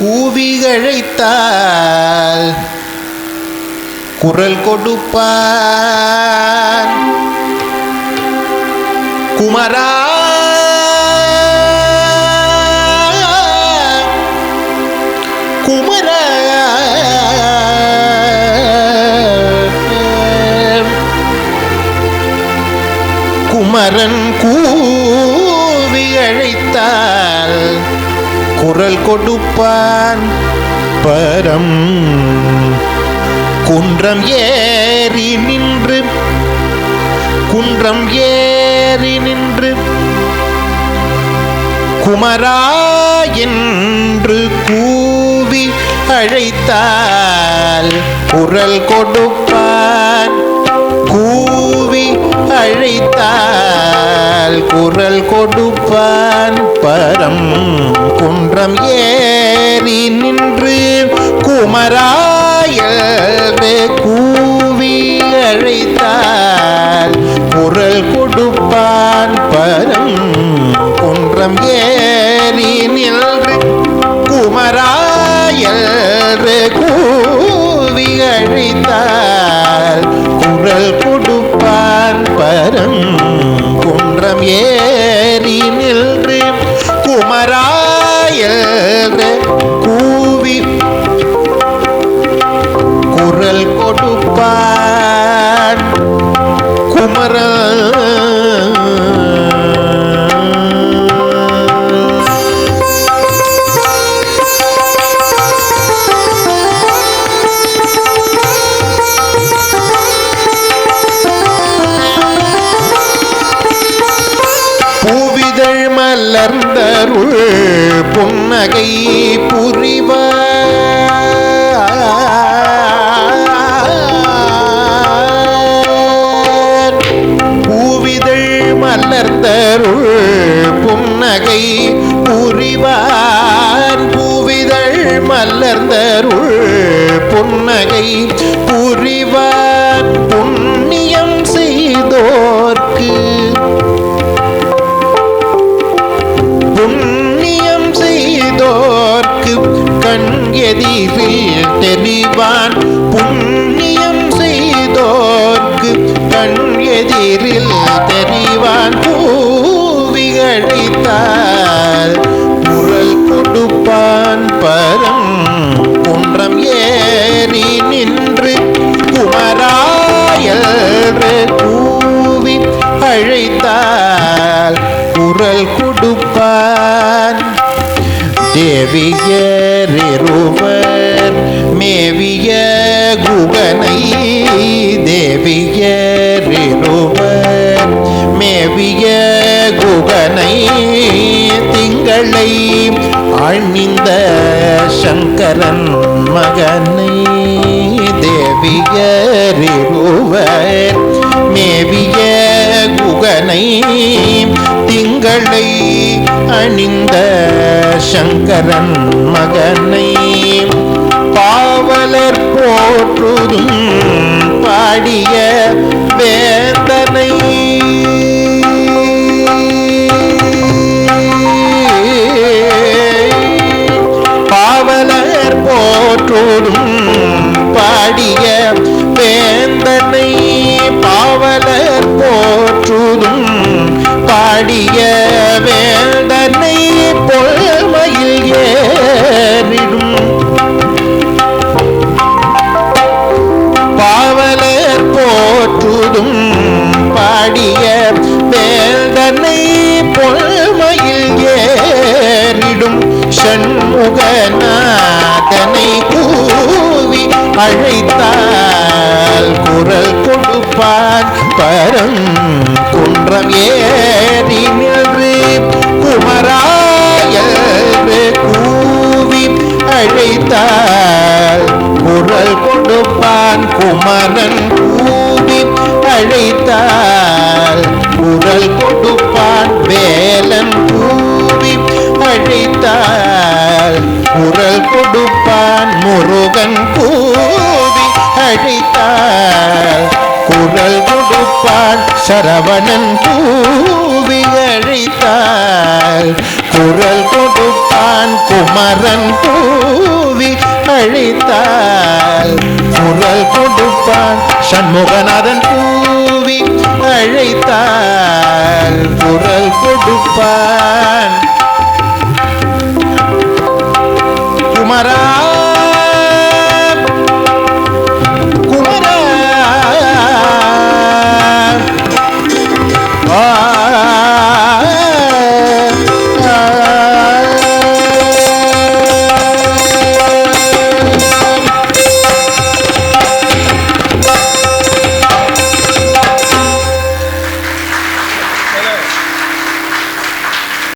கூவிகழைத்தால் குரல் கொடுப்பார் குமரா. குமரா. குமரன் கூவி அழைத்தால் குரல் கொடுப்பான் பரம். குன்றம் ஏறி நின்று குன்றம் ஏறி நின்று குமரா என்று கூவி அழைத்தால் குரல் கொடுப்பான் கூவி அழைத்தால் குரல் கொடுப்பான் பரம். குன்றம் ஏறி நின்று குமராயல்வே கூவி அழைத்தார். குரல் கொடுப்பான் பரம். குன்றம் ஏறி நின்று குமராயல்வே கூவி அழைத்தார். குரல் கொடுப்பான் பரம். குன்றம் ஏ மலர்ந்தருள் புன்னகை புரிவார் பூவிதழ் மலர்ந்தருள் புன்னகை புரிவார். பூவிதழ் மலர்ந்தருள் புன்னகை பூவிகழித்தால் குரல் கொடுப்பான் பரம் குன்றம் ஏறி நின்று குமராயல் கூவி அழைத்தால் குரல் கொடுப்பான் தேவியருவர் மேவிய குகனை தேவியரிருவர் திங்களை அணிந்த சங்கரன் மகனை தேவியரிருவர் மேவிய குகனை திங்களை அணிந்த சங்கரன் மகனை பாவலர் போற்றுதும் பாடிய முகநாதனை கூவி அழைத்தால் குரல் கொடுப்பான் பரம் குன்றம் ஏ குரல் கொடுப்பான் முருகன் பூவி அழைத்தார். குரல் கொடுப்பான் சரவணன் பூவி அழைத்தார். குரல் கொடுப்பான் குமரன் பூவி அழைத்தார். குரல் கொடுப்பான் சண்முகநாதன் பூவி அழைத்தார். குரல் கொடுப்பான்